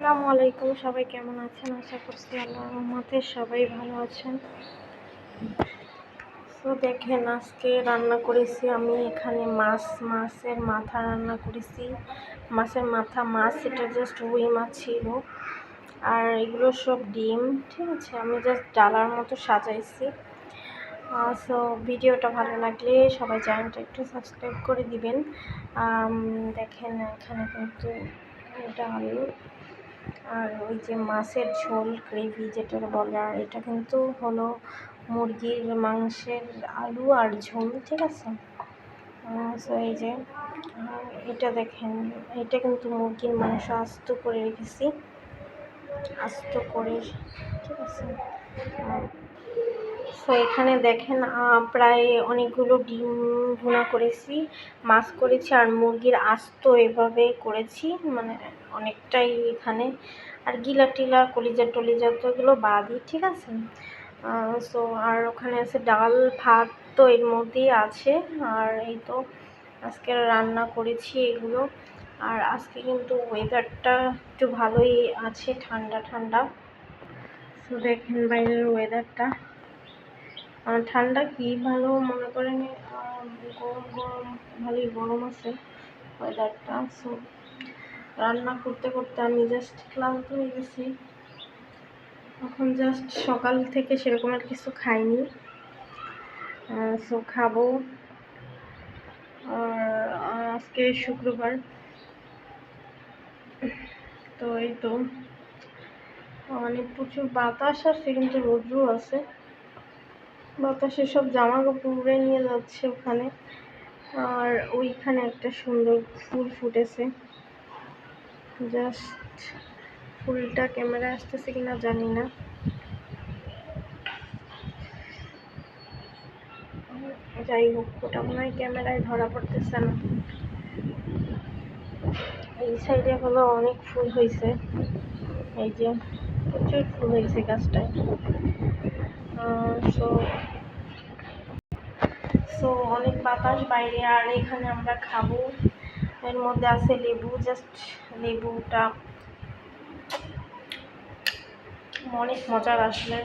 আসসালামু আলাইকুম, সবাই কেমন আছেন? আশা করছি আল্লাহ রহমতে সবাই ভালো আছেন। তো দেখেন, আজকে রান্না করেছি আমি, এখানে মাছ, মাছের মাথা রান্না করেছি। মাছের মাথা মাছ, এটা জাস্ট রুই মাছ ছিল। আর এগুলো সব ডিম, ঠিক আছে? আমি জাস্ট ডালার মতো সাজাইছি। সো ভিডিওটা ভালো লাগলে সবাই চ্যানেলটা একটু সাবস্ক্রাইব করে দিবেন। দেখেন, এখানে কিন্তু ডাল আর ওই যে মাছের ঝোল, গ্রেভি যেটা বলে, আর এটা কিন্তু হলো মুরগির মাংসের আলু আর ঝোল, ঠিক আছে? এই যে এটা দেখেন, এটা কিন্তু মুরগির মাংস আস্ত করে রেখেছি। আস্ত করে, ঠিক আছে? সো এখানে দেখেন প্রায় অনেকগুলো ডিম ভুনা করেছি, মাছ করেছি আর মুরগির আস্ত এভাবে করেছি মানে অনেকটাই এখানে। আর গিলা টিলা, কলিজা টলিজা তো এগুলো বাদই, ঠিক আছে? সো আর ওখানে আছে ডাল, ভাত তো এর মধ্যেই আছে, আর এই তো আজকে রান্না করেছি এগুলো। আর আজকে কিন্তু ওয়েদারটা একটু ভালোই আছে, ঠান্ডা ঠান্ডা। সো দেখেন বাইরের ওয়েদারটা ঠান্ডা কি ভালো মনে করেন গরম গরম ভালোই গরম আছে ওয়েদারটা সো রান্না করতে করতে আমি জাস্ট ক্লান্ত হয়ে গেছি। এখন জাস্ট সকাল থেকে সেরকম আর কিছু খাইনি। সো খাব। আর আজকে শুক্রবার। তো এই তো। মানে প্রচুর বাতাস আছে কিন্তু রোদ্রু আছে। বাতাসে সব জামা কাপড় উড়ে নিয়ে যাচ্ছে ওখানে। আর ওইখানে একটা সুন্দর ফুল ফুটেছে। জাস্ট ফুলটা ক্যামেরা আসতেছে কিনা জানি না। যাই হোক, ওটা মনে হয় ক্যামেরায় ধরা পড়তেছে না। এই সাইডে হলো অনেক ফুল হয়েছে। এই যে প্রচুর ফুল হয়েছে গাছটায়। সো সো অনেক বাতাস বাইরে, আর এখানে আমরা খাব। এর মধ্যে আছে লেবু জাস্ট লেবুটা। অনেক মজার আসলে।